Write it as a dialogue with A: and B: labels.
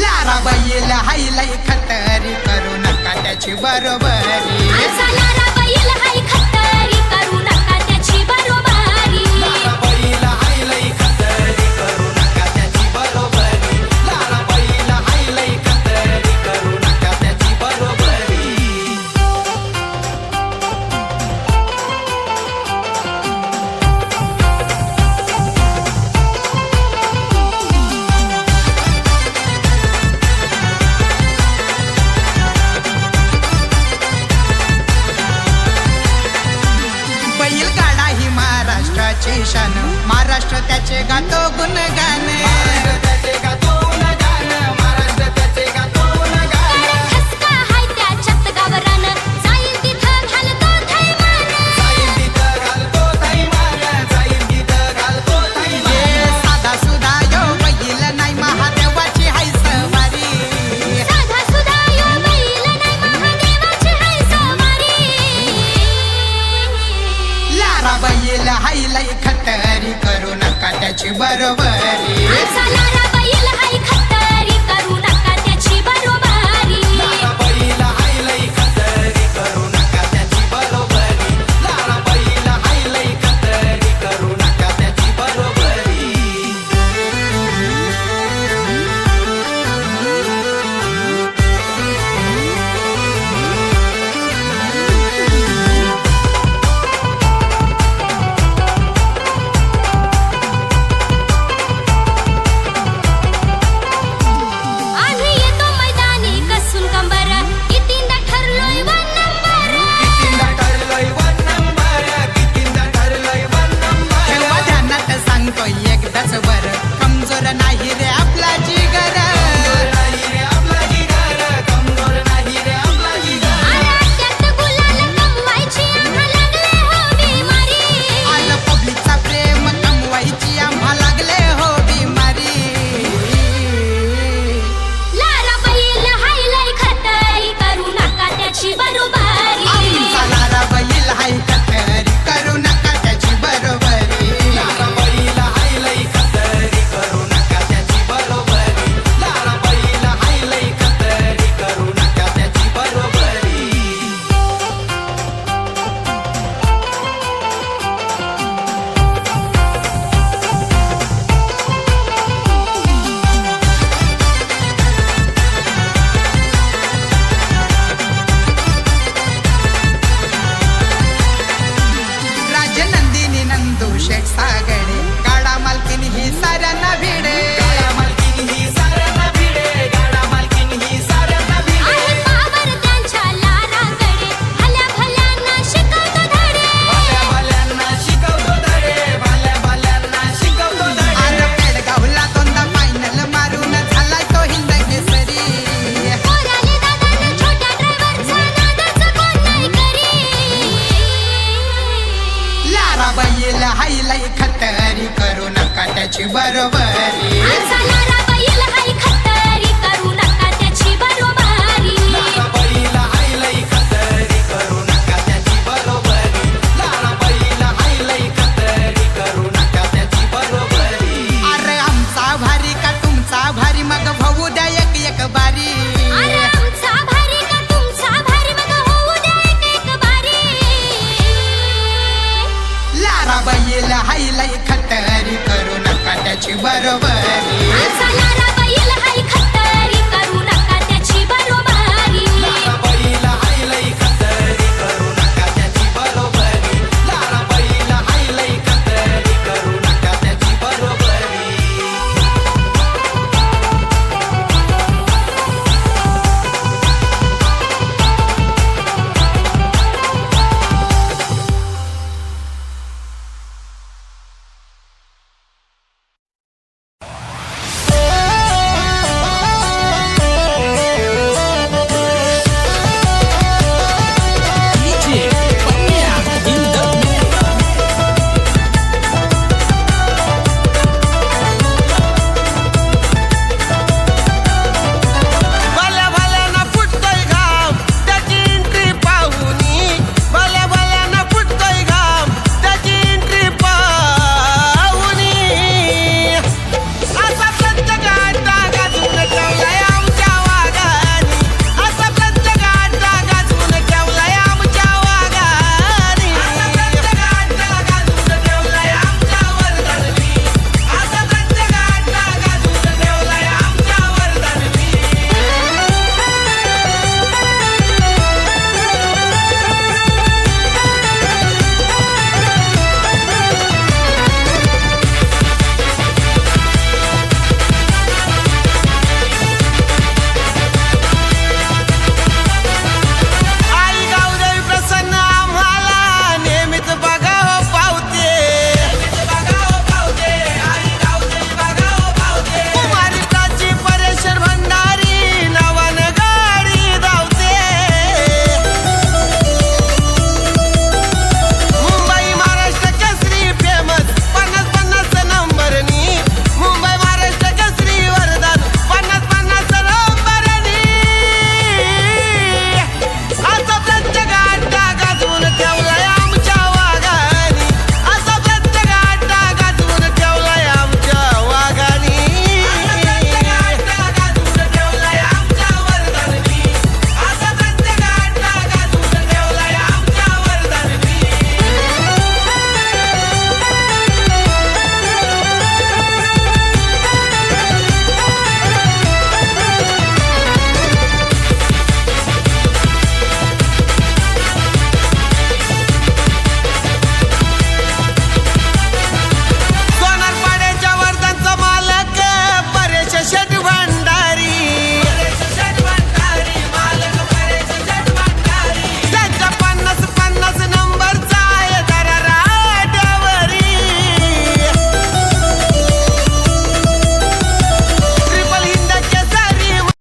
A: लाराबाईला हायलाई खतरी करू नका त्याची बरोबरी.
B: I'm la सारा
A: बैल
B: हाय
A: खतरी करू नका त्याची बरोबरी.
B: बैल हाय
A: लय खतरी करू नका त्याची बरोबर.